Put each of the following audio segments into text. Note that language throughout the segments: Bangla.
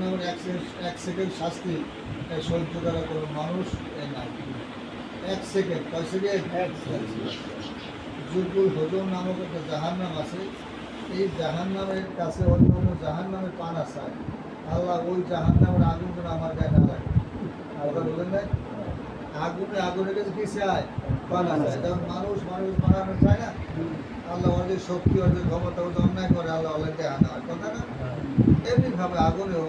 নামের এক সেকেন্ড শাস্তি সহ্য করা কোনো মানুষ নাই। এক সেকেন্ড কয় সেকেন্ড? এক হজম নামক একটা জাহান নাম আছে। এই জাহান নামের কাছে অন্য অন্য জাহান নামের পান আছে। আল্লাহ ওই জাহান নামের আগুন যেন আমার গায়ে না লাগে। কথা বলেন নাই? আগুনে আগুনের কাছে কি চায়? পানা চায় যেমন মানুষ মানুষ বানানো চায় না। আল্লাহ ওদের শক্তি ওদের ক্ষমতা ওদের অন্যায় করে আল্লাহ আল্লাহ দেয়া না হয় কথা না? এমনিভাবে আগুনেও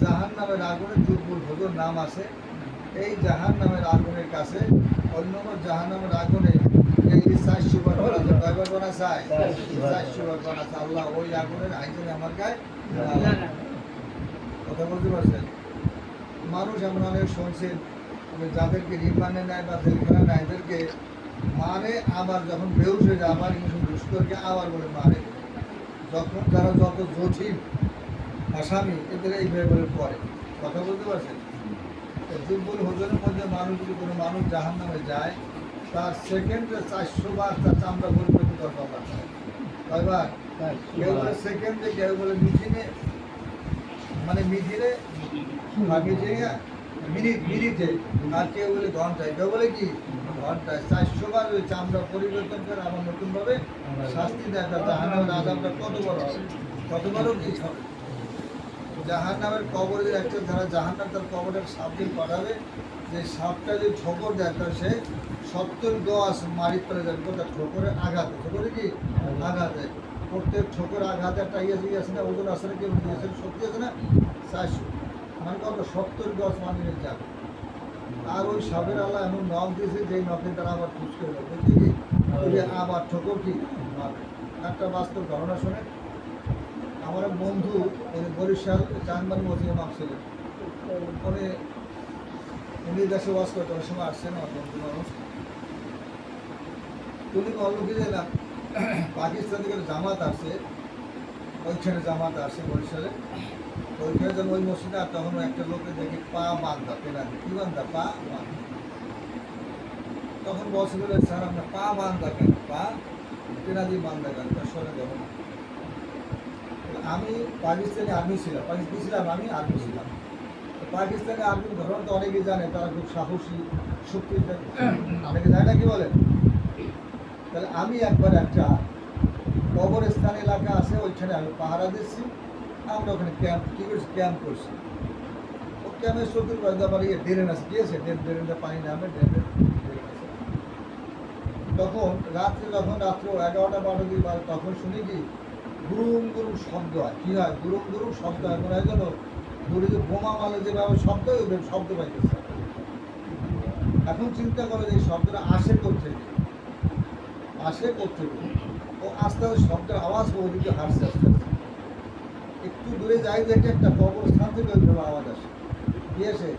জাহান নামের আগুনে দুর্বল ভোজন নাম আছে। এই জাহান নামের আগুনের কাছে অন্য জাহান নামের আগুনে করা করা যায় করা ওই আগুনের আমার কথা পারছেন? মানুষ এমন অনেক শুনছেন যাদেরকে রিমান্ডে নেয় বা জেলখানা নেয়, এদেরকে মারে আবার যখন বেউস হয়ে যায়, আবার কিছু দুষ্করকে আবার বলে মারে। যখন তারা যত জটিল আসামি এদের এইভাবে বলে পড়ে কথা বলতে পারছেন? দুর্বল হোজনের মধ্যে মানুষ যদি কোনো মানুষ জাহান নামে যায় তার সেকেন্ডে চারশো বার তার চামড়া পরিবর্তন দরকার হয় কয়বার? কেউ বলে সেকেন্ডে কেউ বলে মিটিনে মানে মিটিনে আগে যে মিনিট মিনিটে আর কেউ বলে ঘন্টায়। কেউ বলে কি? ঘন্টায়। চারশো বার ওই চামড়া পরিবর্তন করে আবার নতুনভাবে শাস্তি দেয়। তার জাহান্নামের আজাবটা কত বড় হবে? কত বড় কি হবে? জাহান্নামের কবরের একটা যারা জাহান্নাম, তার কবরের সাপকে পাঠাবে। যে সাপটা যদি ঠোকর দেয়, তার সে সত্তর দশ মারি ফেলে যাবে কোথায় ঠোকরে আঘাত ঠোকরে কি? আঘাতে প্রত্যেক ঠোকর আঘাতে একটা ইয়ে ইয়ে আছে না? ওজন আছে না? কেউ দিয়েছে সত্যি আছে না? চারশো। মানে কত? সত্তর দশ মানিয়ে যাবে। আর ওই সাপের আল্লাহ এমন নখ দিয়েছে, যেই নখে তারা আবার করে দেবে বুঝলি কি? যে আবার ঠোকর কি। একটা বাস্তব ঘটনা শোনে। আমার বন্ধু বরিশাল চানবান মসজিদে মাপ ছিলেন উনি উনি দেশে বাস করতে ওই সময় আসছেন আমার বন্ধু মানুষ। উনি বলল কি না পাকিস্তান থেকে জামাত আসছে ওইখানে জামাত আসছে বরিশালে। ওইখানে যখন ওই মসজিদে আর তখন একটা লোকে দেখে পা বান্ধা পেনা কি বান্ধা পা বান্ধা তখন যে, স্যার আপনার পা বান্ধা কেন? পা পেনা দিয়ে বান্ধা কেন? তার সরে দেবো না। আমি পাকিস্তানি আর্মি ছিলাম, পাকিস্তানি ছিলাম আমি, আর্মি ছিলাম। পাকিস্তানি আর্মি ধরন তো অনেকেই জানে, তারা খুব সাহসী শক্তি অনেকে জানে না কি বলেন তাহলে আমি একবার একটা কবরস্থান এলাকা আছে, ওইখানে আমি পাহারা দিচ্ছি, আমরা ওখানে ক্যাম্প, কী করছি? ক্যাম্প করছি। ও ক্যাম্পের পাশে আবার ইয়ে ড্রেন আছে কি আছে ড্রেন ড্রেনটা পানি নামে ড্রেন তখন রাত্রে, যখন রাত্র এগারোটা বারো দিন তখন শুনি কি গুরুম গুরুম শব্দ হয়। কী হয়? গুরুম গুরুম শব্দ হয়। মনে হয় যেন যে বোমা মালে যেভাবে শব্দ হয় শব্দ পাইতেছে। এখন চিন্তা করে যে শব্দটা আসে করছে আসে করছে ও আস্তে আস্তে শব্দের আওয়াজ ওদিকে হাসছে আস্তে আস্তে। একটু দূরে যাই দেখে একটা কবরস্থান থেকে ওইভাবে আওয়াজ আসে। কি আসে?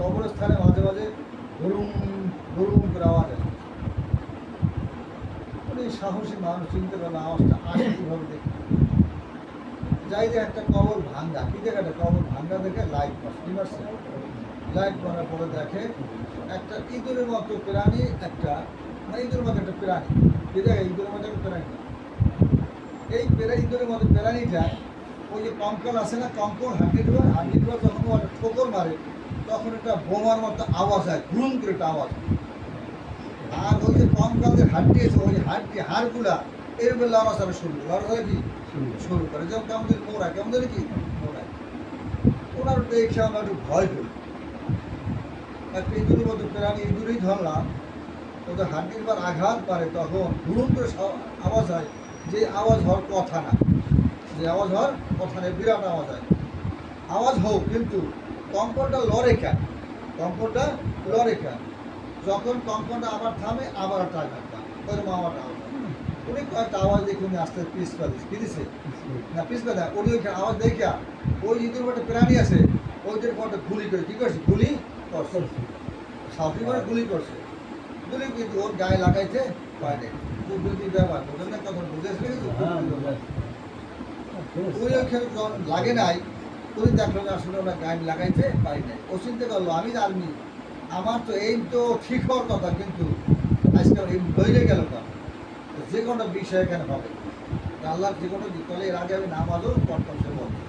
কবরস্থানে মাঝে মাঝে গরুম গরুম করে আওয়াজ আসে। সাহসী মানুষ, চিনতে পারে না আওয়াজটা আসে কীভাবে দেখে যাই যে একটা কবর ভাঙ্গা, কি একটা কবর ভাঙ্গা দেখে লাইট মারছে? লাইট মারার পরে দেখে একটা ইঁদুরের মতো প্রাণী, একটা মানে ইঁদুরের মতো একটা প্রাণী। কি দেখে ইঁদুরের মতো একটা প্রাণী। এই পেরা, ইঁদুরের মতো প্রাণীটা, ওই যে কঙ্কল আসে না কঙ্কল হাঁটি দেবে হাঁটি দেবে, যখন ঠোকর মারে, তখন একটা বোমার মতো আওয়াজ হয় ঘুরুম করে একটা আওয়াজ হয়। আর ওই যে কঙ্কালের হাড্ডি আছে ওই হাড্ডি হাড়গুলা এর বেলা লড়াচড়া শুরু লড়াচড়া কি শুরু করে? যেমন কেমন ধরে মোড়ায় কেমন ধরে কি? মোড়ায় ওনার দেখে আমরা একটু ভয় করি একটা ইঁদুরের মতো প্রাণী ইঁদুরেই ধরলাম। ওদের হাড্ডির বার আঘাত পারে তখন হুড়ুম করে আওয়াজ হয়। যে আওয়াজ হওয়ার কথা না। যে আওয়াজ হওয়ার কথা নেই বিরাট আওয়াজ হয়। আওয়াজ হোক কিন্তু কম্পনটা লড়ে কেন? কম্পনটা লড়ে কেন? যখন কম্পনটা আবার থামে আবার একটা আঘাত ওইরকম আবার। উনি কয়েকটা আওয়াজ দেখে উনি আসতে পিস পালিস কি দিছে? না পিস পালে উনি ওইখানে আওয়াজ দেখে ওই ইঁদুর একটা প্রাণী আছে ওইটার পরে গুলি করে। কি করছে? গুলি করছে। সাউথি করে গুলি করছে। গুলি কিন্তু ওর গায়ে লাগাইতে পারে বুদ্ধি ব্যবহার বোঝেন না কথা বুঝেছে কিন্তু ওই ওইখানে যখন লাগে নাই উনি দেখল যে আসলে ওরা গায়ে লাগাইতে পারি নাই। ও চিন্তা করল আমি জানি আমার তো এই তো ঠিক হওয়ার কথা কিন্তু আজকে আমার এই হয়ে গেল কেন যে কোনো বিষয় এখানে হবে? আল্লাহর যে কোনো তাহলে এর আগে আমি নামাজও পড়তাম সে বলতে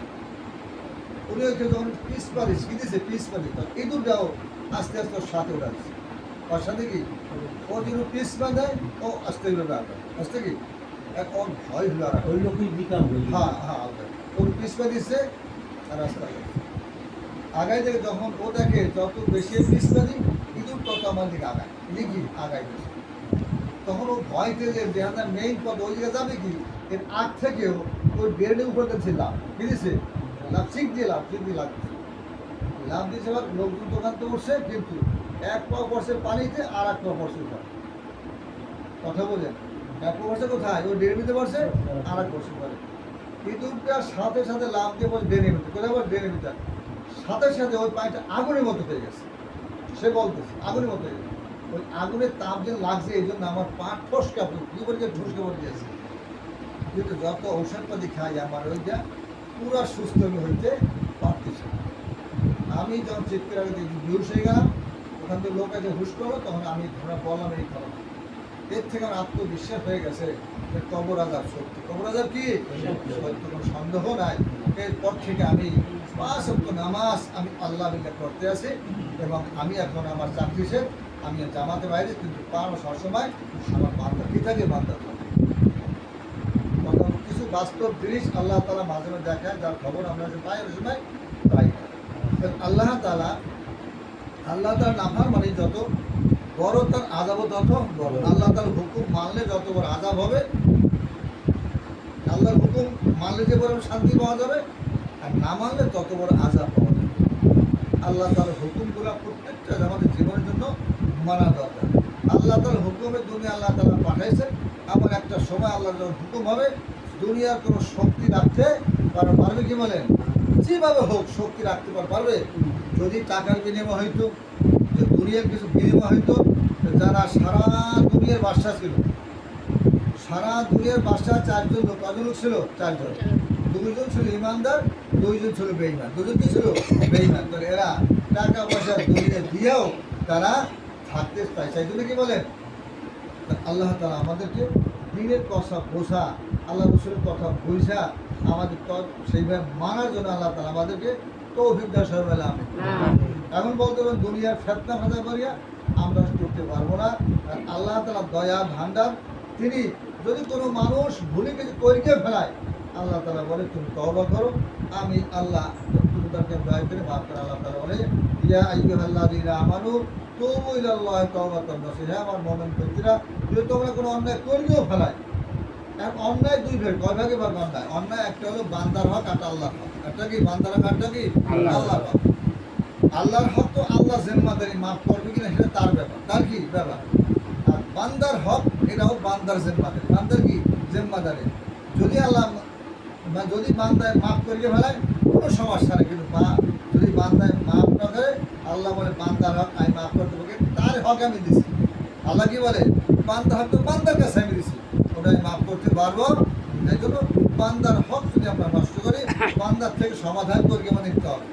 উনি ওকে যখন পিস পালিশ কি দিয়েছে পিস পালিশ। তখন ইঁদুরটাও আস্তে আস্তে ওর সাথে উঠাচ্ছে ওর সাথে কি? ও যদি পিস বাঁধে ও আস্তে রাখবে আস্তে কি? এক ওর ভয় হলো আর ওই লোকই বিকাম হ্যাঁ হ্যাঁ ওর পিস দিচ্ছে আর রাস্তা আগাই থেকে যখন ও দেখে যত বেশি পিস পালি ইঁদুর তত আমার দিকে আগায়। লিখি আগায় বেশি তখন ও ভয় পেয়ে যে দেহাটা মেইন পথ ওই জায়গায় যাবে কি? এর আগ থেকেও ওই বেড়ে উপরে লাভ। বুঝেছে? লাভ চিক দিয়ে লাভ চিক দিয়ে লাভ। লাভ দিয়েছে এবার লোকজন দোকান তো উঠছে, কিন্তু এক পা পড়ছে পানিতে আর এক পা পড়ছে উপরে। কথা বলেন? এক পা পড়ছে কোথায়? ওই ডেড়ে নিতে পারছে আর এক পড়ছে পরে ইঁদুরটার সাথে সাথে লাভ দিয়ে বলছে ডেনে নিতে কোথায় বল ডেনে নিতে সাথে সাথে ওই পানিটা আগুনের মতো হয়ে গেছে। সে বলতেছে আগুনের মতো হয়ে গেছে। ওই আগুনের তাপ যে লাগছে এই জন্য আমার পা ঠসকা কি করে যে ঠসকা পড়ে গেছে? কিন্তু যত ঔষধপাতি খাই আমার ওইটা পুরা সুস্থ আমি হইতে পারতেছে আমি যখন চেক করে আগে দেখি হয়ে গেলাম ওখান থেকে লোক আছে হুশ করল তখন আমি ধরা বললাম এই খবর এর থেকে আমার আত্মবিশ্বাস হয়ে গেছে যে কবর আজাব সত্য। কবর আজাব কি? সত্য কোনো সন্দেহ নাই। এরপর থেকে আমি পাঁচ অক্ট নামাজ আমি আল্লাহ বিল্লাহ করতে আছি এবং আমি এখন আমার চাকরি শেষ, আমি জামাতে বাইরে, কিন্তু পারো সবসময় আমার বান্ধব কি থাকে, বান্ধব কিছু বাস্তব জিনিস আল্লাহ তালা মাঝে মাঝে দেখায়, যার খবর আমরা যে পাই ওই সময় পাই। আল্লাহ তালা আল্লাহ তার নাফার মানে যত বড় তার আজাবও তত বড় আল্লাহ তার হুকুম মানলে যত বড় আজাব হবে, আল্লাহর হুকুম মানলে যে বড় শান্তি পাওয়া যাবে না মানলে তত বড় আজাব পাওয়া যাবে আল্লাহ তার হুকুমগুলো প্রত্যেকটা আমাদের জীবনের জন্য মানা দরকার। আল্লাহ তার হুকুমের দুনিয়া আল্লাহ তালা পাঠাইছে আবার একটা সময় আল্লাহ যখন হুকুম হবে, দুনিয়ার কোনো শক্তি রাখতে পারবে পারবে কি বলেন? যেভাবে হোক শক্তি রাখতে পার- পারবে। যদি টাকার বিনিময় হইতো যে দুনিয়ার কিছু বিনিময় হইতো যারা সারা দুনিয়ার বাদশা ছিল, সারা দুনিয়ার বাদশা চারজন লোক ছিল, চারজন। দুজন ছিল ইমানদার দুইজন ছিল বেইমান দুজন কি ছিল? বেইমান তো এরা টাকা পয়সা দুনিয়া দিয়েও তারা থাকতে চায়। সেই জন্য কি বলেন? তা আল্লাহ তালা আমাদেরকে দিনের কথা বোঝা আল্লাহ রসুলের কথা বোঝা আমাদের সেইভাবে মানার জন্য আল্লাহ তালা আমাদেরকে তৌফিক দাস হয়ে আমি। এখন বলতে পারেন দুনিয়ার ফেতনা ফাঁদা করিয়া আমরা করতে পারব না। আর আল্লাহ তালা দয়া ভান্ডার তিনি যদি কোনো মানুষ ভুলে কিছু করিয়ে ফেলায় আল্লাহ তালা বলে তুমি তওবা করো। আমি আল্লাহ তুমি তাকে দয়া করে মাফ করে আল্লাহ তালা বলে ইয়া আইয়ুহাল্লাহ দিনা আমানু তুবু ইলাল্লাহ তাওবাতান নাসুহা আমার মুমিন ব্যক্তিরা যদি তোমরা কোনো অন্যায় করিয়েও ফেলায় এখন অন্যায় দুই ভাগ কয় ভাগে ভাগ অন্যায়? অন্যায় একটা হলো বান্দার হক আর আল্লাহর হক। একটা কি বান্দার হক একটা কি আল্লাহর হক। আল্লাহর হক। তো আল্লাহ জিম্মাদারি মাফ করবে কিনা সেটা তার ব্যাপার। তার কি ব্যাপার? আর বান্দার হক এটাও বান্দার জিম্মাদারি বান্দার কি? জিম্মাদারি যদি আল্লাহ যদি বান্দায় মাফ করিয়ে ফেলায় কোনো সমস্যা নেই, কিন্তু মা যদি বান্দায় মাফ না করে, আল্লাহ বলে, বান্দার হক আমি মাফ করতে পারি তার হক আমি দিছি। আল্লাহ কি বলে? বান্দার হক তো বান্দার কাছে আমি দিছি। ওটা আমি মাফ করতে পারব। এই জন্য বান্দার হক যদি আমরা নষ্ট করি, বান্দার থেকে সমাধান করি আমাদের নিতে হবে।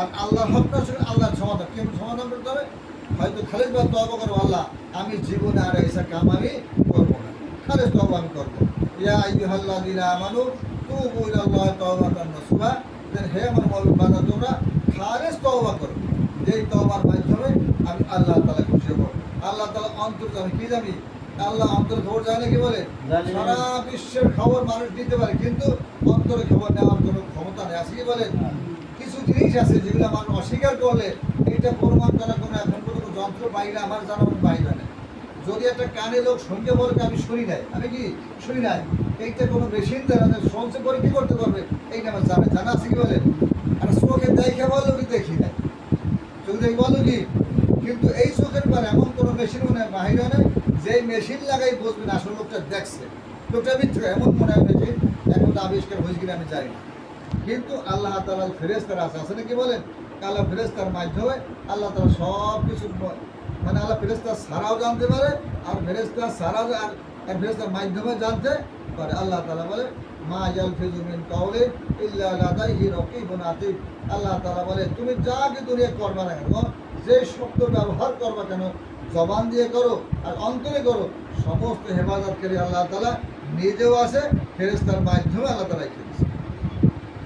আর আল্লাহর হক নষ্ট করে আল্লাহর সমাধান কেমন সমাধান করতে হবে? হয়তো খালিদ বা তব করব আল্লাহ, আমি জীবনে আর এইসা কাম আমি করব না। খালিদ তবা আমি করব ইয়া আইয়ুহাল্লাহ দিনা আমানু তুবু ইলাল্লাহ তাওবাতান নাসুহা দেন হে আমার মুমিন বান্দা তোমরা খালিস তওবা করো। যেই তওবার মাধ্যমে আমি আল্লাহ তাআলা খুশি হব। আল্লাহ তাআলা অন্তর জানে কি জানি? আল্লাহ অন্তর খবর জানে কি বলে? সারা বিশ্বের খবর মানুষ দিতে পারে কিন্তু অন্তরে খবর নেওয়ার কোনো ক্ষমতা নেই। আছে কি বলেন কিছু জিনিস আছে যেগুলো মানুষ অস্বীকার করলে এটা প্রমাণ করা কোনো এখন পর্যন্ত যন্ত্র বাইরে আমার জানা মতো বাইরে নেই। যদি একটা কানে লোক শুনতে বলে আমি শুনি নাই। আমি কি? শুনি নাই। এইটা কোনো মেশিন দ্বারা যে শুনছে পরে কি করতে পারবে। এইটা আমার জানে জানা আছে কি বলেন? আর চোখে দেখে বলো কি দেখি নাই? চোখে দেখে বলো কি? কিন্তু এই চোখের পর এমন কোনো মেশিন মনে হয় বাহিরে নেই যে মেশিন লাগাই বুঝবেন আসলে লোকটা দেখছে। লোকটা মিথ্যে, এমন মনে হয় মেশিন এখন আবিষ্কার হয়েছে কিনা আমি জানি না। কিন্তু আল্লাহ তালার ফেরেস্তার আছে আছে নাকি বলেন? আল্লাহ ফেরেস্তার মাধ্যমে আল্লাহ তালা সব কিছু মানে আল্লাহ ফেরেস্তার সারাও জানতে পারে, আর ফেরেস্তার সারাও আর আর ফেরেস্তার মাধ্যমে জানতে পারে আল্লাহ তালা বলে, মা জাল ফিজুমিন কাউলে ইল্লা লাদাইহি রাকিবুন আল্লাহ তালা বলে, তুমি যা কি দুনিয়া করবা না কেন, যে শব্দ ব্যবহার করবা কেন, জবান দিয়ে করো আর অন্তরে করো, সমস্ত হেফাজতকারী আল্লাহ তালা নিজেও আছে ফেরেস্তার মাধ্যমে আল্লাহ তালা রেখে দিয়েছে।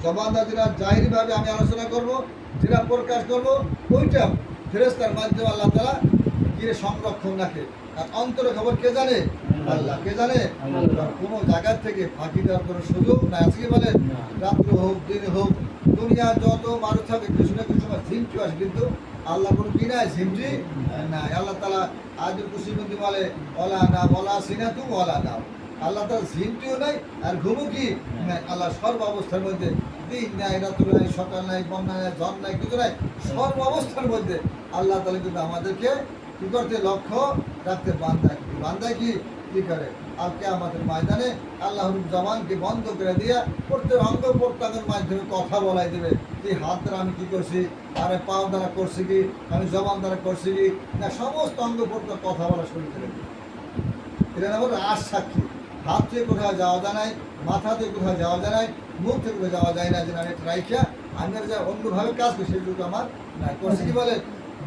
জবানদা যেটা জাহিরিভাবে আমি আলোচনা করব যেটা প্রকাশ করব, ওইটা ফেরেস্তার মাধ্যমে আল্লাহ তালা গিয়ে সংরক্ষণ রাখে। আর অন্তরে খবর কে জানে? আল্লাহ। কে জানে? কোনো জায়গার থেকে ফাঁকি দেওয়ার কোনো সুযোগ না। আজকে বলেন রাত্র হোক দিন হোক দুনিয়া যত মানুষ থাকে কিছু না কিছু সময় ঝিমটি আসে কিন্তু আল্লাহ কোনো কি নাই? ঝিমটি আল্লাহ তালা কুশিবন্দি বলে ওলা না বলা সিনা তু ওলা না আল্লাহ তার ঝিমটিও নাই আর কি আল্লাহ সর্ব অবস্থার মধ্যে দিন নাই রাত্র নাই সকাল নাই বন্যা নাই ঝড় নাই কিছু নাই সর্ব অবস্থার মধ্যে আল্লাহ তালা কিন্তু আমাদেরকে কি করতে? লক্ষ্য রাখতে বান্দায় কি বান্দায় কি? কি করে। আজকে আমাদের ময়দানে আল্লাহর জামানকে বন্ধ করে দিয়ে প্রত্যেক অঙ্গ প্রত্যঙ্গের মাধ্যমে কথা বলাই দেবে। যে হাত দ্বারা আমি কি করছি? আরে পাও দ্বারা করছি কি? আমি জবান দ্বারা করছি কি? না, সমস্ত অঙ্গ প্রত্যঙ্গ কথা বলা শুরু করে দেবে। এটা হলো আশ সাক্ষী। হাত থেকে কোথাও যাওয়া যায় নাই, মাথা থেকে কোথাও যাওয়া যায় নাই, মুখ থেকে কোথাও যাওয়া যায় না যে না এটা রাইখা, আমি যা অন্যভাবে কাজ করি, সেটুকু আমার নাই। করছে কি বলে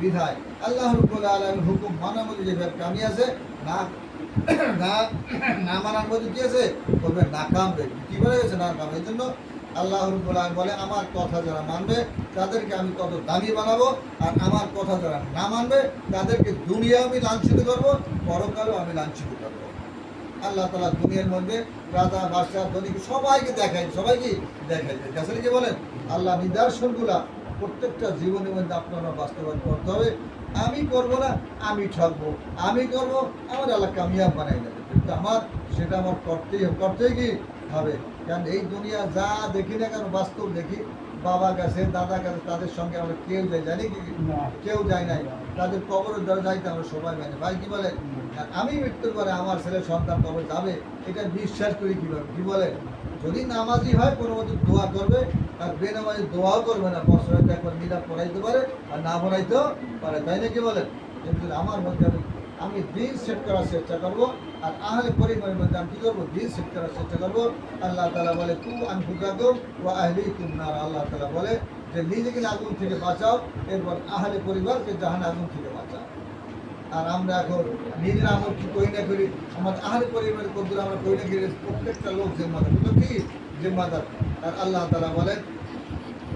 বিধায়। আল্লাহ রব্বুল আলমের হুকুম মানার মধ্যে যে কামি আছে না না না মানার মধ্যে কি আছে? বলবে নাকাম দেখবে কি বলে গেছে নাকাম এই জন্য আল্লাহ রব্বুল বলে, আমার কথা যারা মানবে, তাদেরকে আমি কত দামি বানাবো, আর আমার কথা যারা না মানবে, তাদেরকে দুনিয়া আমি লাঞ্ছিত করব, পরকালও আমি লাঞ্ছিত করব। আল্লাহ তালা দুনিয়ার মধ্যে রাজা, বাদশাহ, ধনীকে সবাইকে দেখায়, সবাইকে দেখাই আসলে কি বলেন? আল্লাহ নিদর্শনগুলা প্রত্যেকটা জীবনের মধ্যে আপনারা বাস্তবায়ন করতে হবে। আমি করব না আমি ঠকবো আমি করব আমার আল্লাহ কামিয়াব বানাই দেবে কিন্তু আমার সেটা আমার করতেই করতেই কি? হবে। কারণ এই দুনিয়া যা দেখি না কেন বাস্তব দেখি। বাবা কাছে দাদা কাছে তাদের সঙ্গে আমরা কেউ যাই জানি কি। কেউ যায় নাই। তাদের দ্বারা যাইতে আমরা সবাই জানি ভাই কি বলে? আমি মৃত্যুর পরে আমার ছেলে সন্তান কবর যাবে? এটা বিশ্বাস করি কীভাবে? কি বলে? যদি নামাজি হয়, কোনো মতো দোয়া করবে, আর বেনামাজি দোয়াও করবে না বছরে একবার মিলা পড়াইতে পারে আর না পড়াইতেও পারে, তাই না কি বলেন? কিন্তু আমার মধ্যে আমি আমি দিন সেট করার চেষ্টা করব, আর আহলে পরিবারের মধ্যে আমি কী করব? দিন সেট করার চেষ্টা করব। আল্লাহ তালা বলে তু আমি ফুকাকো ও আহলি তুমনার আল্লাহ তালা বলে যে, নিজেকে আগুন থেকে বাঁচাও, এরপর আহলে পরিবারকে জাহান আগুন থেকে বাঁচাও। আর আমরা এখন নিজের আমল কি করি না করি আমাদের আহারে পরিবারের কদ্দুর আমরা করি না করি প্রত্যেকটা লোক জিম্মাদার। কিন্তু কি? জিম্মাদার। আর আল্লাহ তালা বলেন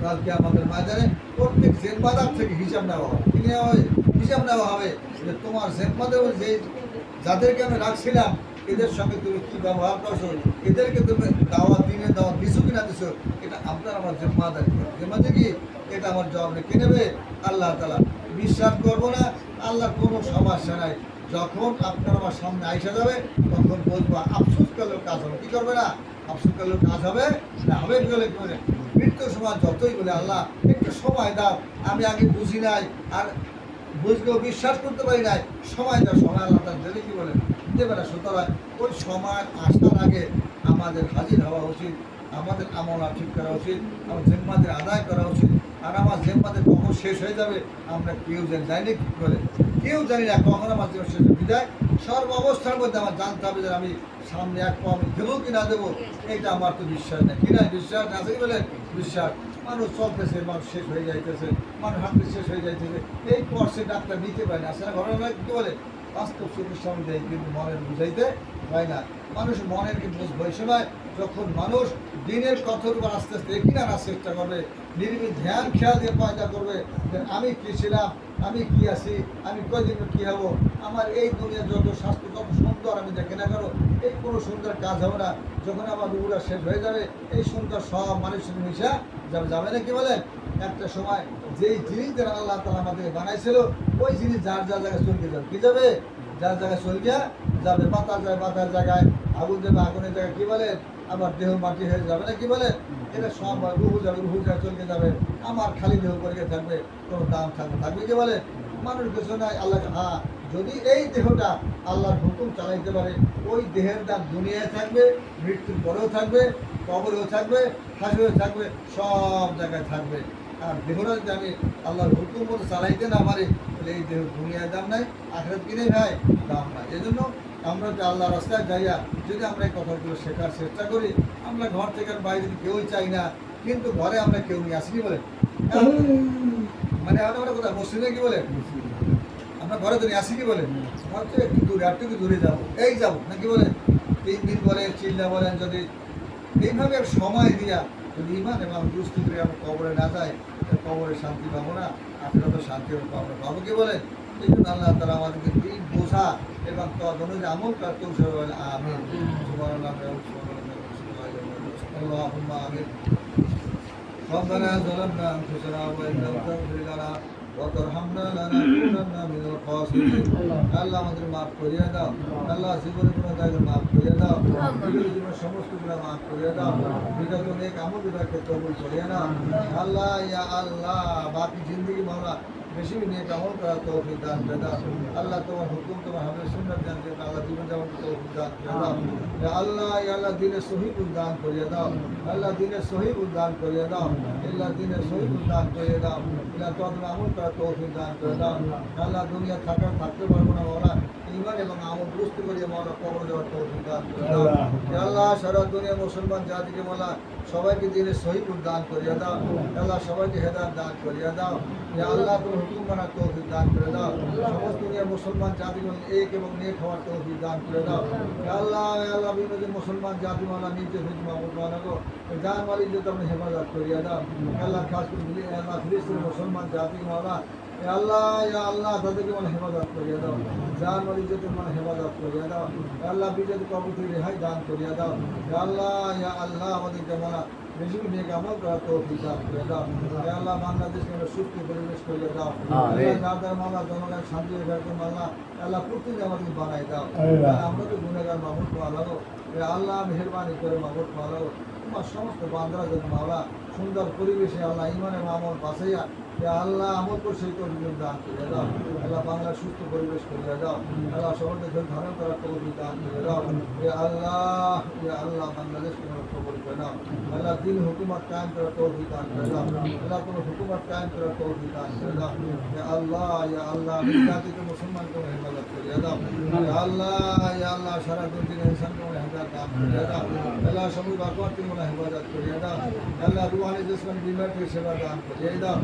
কালকে আমাদের মাঝারে প্রত্যেক জিম্মাদার থেকে হিসাব নেওয়া হবে। কি নেওয়া হবে? হিসাব নেওয়া হবে যে তোমার জিম্মাদার যে যাদেরকে আমি রাখছিলাম, এদের সঙ্গে তুমি কি ব্যবহার করছ? এদেরকে তুমি দাওয়া দিনে দাওয়া দিছো কিনা দিছো? এটা আপনার আমার জিম্মাদারি। জিম্মাদারি কি? এটা আমার জবাব নেই কে নেবে? আল্লাহ তালা বিশ্বাস করব না, আল্লাহ কোনো সমস্যা নাই যখন আপনার আমার সামনে আইসা যাবে, তখন বলব, আফসোস করলেও কাজ হবে। কি করবে না? আফসোস করলেও কাজ হবে। না, হবে কি বলে? কি বলে? মৃত্যুর সময় যতই বলে, আল্লাহ, একটু সময় দাও। আমি আগে বুঝি নাই, আর বুঝলেও বিশ্বাস করতে পারি নাই। সময় দাও, সময় আল্লাহ তার দেবে কি বলে? দেবে না সুতরাং ওই সময় আসার আগে আমাদের হাজির হওয়া উচিত, আমাদের আমলা ঠিক করা উচিত, আমার জিম্মাদের আদায় করা উচিত, আর আমার জিম্মাদের কখন শেষ হয়ে যাবে, আমরা কেউ জানি জানি কি করে। কেউ জানি না কখন আমার জীবন শেষ। বিদায়। সর্ব অবস্থার মধ্যে আমার জানতে হবে যে আমি সামনে এক পা দেবো কি না দেবো, এটা আমার তো বিশ্বাস নেই। কি না? বিশ্বাস আছে কি বলে বিশ্বাস। মানুষ চলতেছে, মানুষ শেষ হয়ে যাইতেছে, মানুষ হাতে শেষ হয়ে যাইতেছে। এই কোর্সে ডাক্তার নিতে পারে না। আসলে ঘটনা কী বলে বাস্তব চিকিৎসা আমি দেয় কিন্তু মনের বুঝাইতে হয় না। মানুষ মনের কিন্তু সময় যখন মানুষ দিনের কথর উপর আস্তে আস্তে একই আনার চেষ্টা করবে, নির্বিল ধ্যান, খেয়াল দিয়ে পয়দা করবে যে আমি কি ছিলাম, আমি কি আছি, আমি কয়দিন কী হব, আমার এই দুনিয়া যত স্বাস্থ্য কত সুন্দর, আমি দেখে না করো, এই কোনো সুন্দর কাজ হবে না। যখন আমার রুগুলা শেষ হয়ে যাবে, এই সুন্দর সব মানুষের মিশা যাবে যাবে না কি বলেন? একটা সময় যেই জিনিস দ্বারা আল্লাহ তালা আমাদের বানাইছিল, ওই জিনিস যার যার জায়গায় চলকে যাবে। কী যাবে? যার জায়গায় চলকে যাবে বাতার যায় বাতার জায়গায়, আগুন যাবে আগুনের জায়গায়, কী বলে আবার দেহ মাটি হয়ে যাবে। না কি বলে? এটা সব রুহু যাবে, রুহু যা চলকে যাবে। আমার খালি দেহ পরিকে থাকবে, কোনো দাম থাকবে থাকবে কি বলে? মানুষ কিছু নাই, আল্লাহ হ্যাঁ যদি এই দেহটা আল্লাহর হুকুম চালাইতে পারে, ওই দেহের দাম দুনিয়ায় থাকবে, মৃত্যুর পরেও থাকবে, কবরেও থাকবে হাসিও থাকবে, সব জায়গায় থাকবে। আর দেহটা যদি আমি আল্লাহর হুকুম মতো চালাইতে না পারি, তাহলে এই দেহ দুনিয়ায় দাম নাই, আখেরাত কিনে ভাই? দাম নাই। এই জন্য আমরা যে আল্লাহ রাস্তায় যাইয়া যদি আমরা এই কথাগুলো শেখার চেষ্টা করি, আমরা ঘর থেকে বাইরে কেউই চাই না, কিন্তু ঘরে আমরা কেউ নিয়ে আসি কি বলে মানে আমরা কোথায় মসজিদে কি বলে? আমরা ঘরে তো নিয়ে আসি কি বলে? হয়তো একটু দূরে একটু দূরে যাব। এই যাব, নাকি বলেন তিন দিন বলে, চিল্লা বলেন যদি। এইভাবে সময় দিয়া যদি ইমান এবং দুস্থ করে আমরা কবরে না যাই কবরে শান্তি পাবো না আপনারা তো শান্তি পাবো না পাবো কি বলেন এই জন্য আল্লাহ তারা আমাদেরকে এই বোঝা এবং তদ অনুযায়ী আমল করতে বলেন আমি اللهم آمين ربنا ظلمنا أنفسنا وإن لم تغفر لنا وترحمنا لنكونن من الخاسرين আল্লাহ আমাদের মাফ করিয়ে দাও আল্লাহ জীবনে কোনো জায়গায় মাফ করিয়ে দাও বিগত জীবনের সমস্ত গুলো মাফ করিয়ে দাও বিগত নেক আমল গুলোকে কবুল করিয়ে নাও আল্লাহ ইয়া আল্লাহ বাকি জিন্দগি মাওলা বেশি নিয়ে কামল করা তৌফিক দান দাদা আল্লাহ তোমার হুকুম, তোমার হামের সুন্দর দান দিয়ে আল্লাহ জীবন যেমন তৌফিক দান দাদা আল্লাহ আল্লাহ দিনে সহি উদ্দান করিয়ে দাও। আল্লাহ দিনে সহি উদ্দান করিয়ে দাও। আল্লাহ দিনে সহি উদ্দান করিয়ে দাও। আল্লাহ তোমাদের আমল করা তৌফিক দান করে দাও। আল্লাহ, দুনিয়া থাকার থাকতে পারব না মাওলা ইমান এবং আমল দুরুস্ত করিয়ে মাওলা কবর দেওয়ার তৌফিক দান করে আল্লাহ সারা দুনিয়া মুসলমান জাতিকে মাওলা সবাইকে দিনের সহি উদ্দান করিয়ে দাও। আল্লাহ সবাইকে হেদায়ত দান করিয়ে দাও। ইয়া আল্লাহ তুমি হুকুম মানার তৌফিক দান করে দাও। সমস্ত দুনিয়া মুসলমান জাতিকে এক এবং নেক হওয়ার তৌফিক দান করে দাও। আল্লাহ আল্লাহ বিভিন্ন যে মুসলমান জাতি মাওলা নিজে হুজ মাহমুদ মানাগো জান মালিক যে তুমি হেফাজত করিয়ে দাও। আল্লাহ খাস করে আল্লাহ মুসলমান জাতি ইয়া আল্লাহ ইয়া আল্লাহ তাদেরকে মানে হেফাজত করিয়ে দাও জান মালিক যে তুমি মানে হেফাজত করিয়ে দাও ইয়া আল্লাহ বিজয় কবর থেকে রেহাই দান করিয়ে দাও ইয়া আল্লাহ ইয়া আল্লাহ আমাদেরকে মানা বেশি নেক আমল করার তৌফিক দান করে দাও ইয়া আল্লাহ বাংলাদেশকে আমরা সুস্থ পরিবেশ করিয়ে দাও আল্লাহ যাদের মামলা জনগণ শান্তি রেখে মামলা আল্লাহ প্রতিদিন আমাদেরকে বানাই দাও আমরা তো গুণাগার মামুদ পালাগো আল্লাহ মেহরবানি করে মামুদ পালাগো তোমার সমস্ত বান্ধরা যেন মাওলা সুন্দর পরিবেশে আল্লাহ ইমানের আমল বাসাইয়া আল্লাহ আমল করে সেই তৌফিক দান করে দাও। আল্লাহ বাংলার সুস্থ পরিবেশ করে দাও। আল্লাহ সবাইকে ধরে ধারণ করার তৌফিক দান করে দাও। এ আল্লাহ এ আল্লাহ বাংলাদেশকে কবর করে দাও আল্লাহ দিন হুকুমত কায়েম করার তৌফিক দান করে দাও। আল্লাহ কোনো হুকুমত কায়েম করার তৌফিক দান করে দাও। এ আল্লাহ ইয়া আল্লাহ জাতিকে মুসলমানকে হেফাজত করিয়ে দাও। এ আল্লাহ ইয়া আল্লাহ সারা দুনিয়া ইনসানকে হেফাজত দান করিয়ে দাও। আল্লাহ সবুজ বাকওয়াতকে মনে হেফাজত করিয়ে দাও। আল্লাহ রুহানি জিসমান বিমারকে সেবা দান করিয়ে দাও।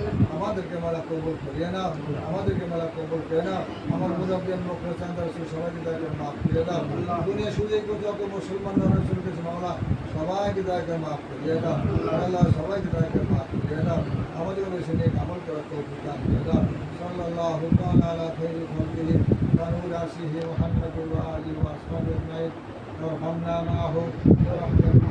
আমাদেরকে মালা কবুল করিয়ে নাও আমাদেরকে মালা কবুল করে নাও আমার মুজাফিয়ান মকর চান্দার সুর সবাইকে দায়কে মাফ করে দাও দুনিয়া সুযোগ যত মুসলমান রসুল কিছু মামলা সবাইকে দায়কে মাফ করিয়ে দাও আল্লাহ সবাইকে দায়কে মাফ করিয়ে দাও আমাদের রয়েছে নেক আমল করার কবুল দান করে দাও সাল্লাহ হুকান আলা খৈরি খলকিহি কানুর আসিহি মোহাম্মদ ওয়া আলি ওয়া আসহাবিহি আজমাইন ওয়া হামনা মাহু ওয়া রাহমাতুল্লাহ